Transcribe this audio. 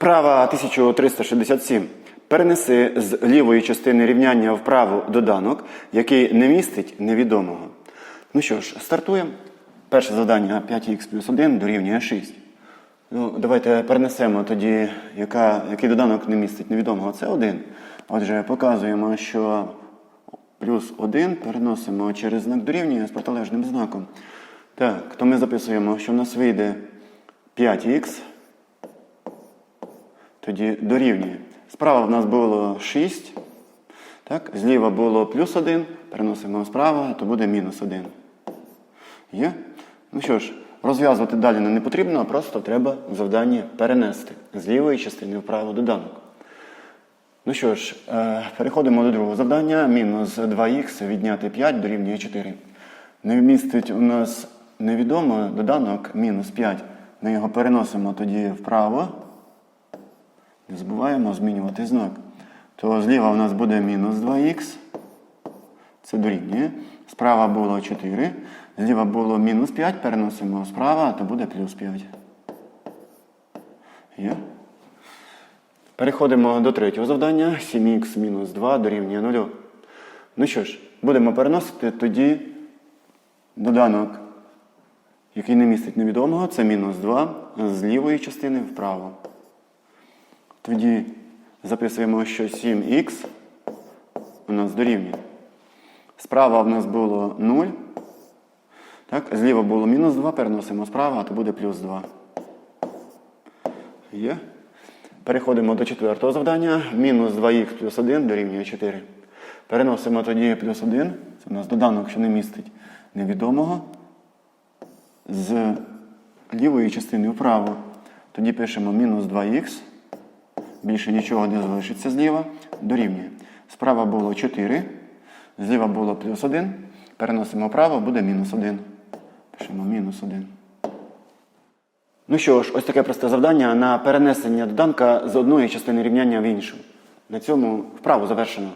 Вправа 1367. Перенеси з лівої частини рівняння в праву доданок, який не містить невідомого. Ну що ж, стартуємо. Перше завдання 5х плюс 1 дорівнює 6. Ну, давайте перенесемо тоді, яка, який доданок не містить невідомого. Це 1. Отже, показуємо, що плюс 1 переносимо через знак дорівнює з протилежним знаком. Так, то ми записуємо, що в нас вийде 5х тоді дорівнює. Справа в нас було 6. Так? Зліва було плюс 1. Переносимо справа, то буде мінус 1. Є? Ну що ж, розв'язувати далі не потрібно, а просто треба завдання перенести з лівої частини в праву доданок. Ну що ж, е, переходимо до другого завдання. Мінус 2х відняти 5 дорівнює 4. Не вмістить у нас невідомо доданок мінус 5. Ми його переносимо тоді вправо. Не забуваємо змінювати знак. То зліва у нас буде мінус 2х. Це дорівнює. Справа було 4. Зліва було мінус 5. Переносимо справа, то буде плюс 5. Є? Переходимо до третього завдання. 7х мінус 2 дорівнює 0. Ну що ж, будемо переносити тоді доданок, який не містить невідомого, це мінус 2 з лівої частини вправо. Тоді записуємо, що 7х у нас дорівнює. Справа в нас було 0. Так, зліва було мінус 2, переносимо справа, а то буде плюс 2. Є. Переходимо до четвертого завдання. Мінус 2х плюс 1 дорівнює 4. Переносимо тоді плюс 1. Це у нас доданок, що не містить невідомого. З лівої частини вправо. Тоді пишемо мінус 2х. Більше нічого не залишиться зліва. Дорівнює. Справа було 4. Зліва було плюс 1. Переносимо вправо, буде мінус 1. Пишемо мінус 1. Ну що ж, ось таке просте завдання на перенесення доданка з одної частини рівняння в іншу. На цьому вправу завершено.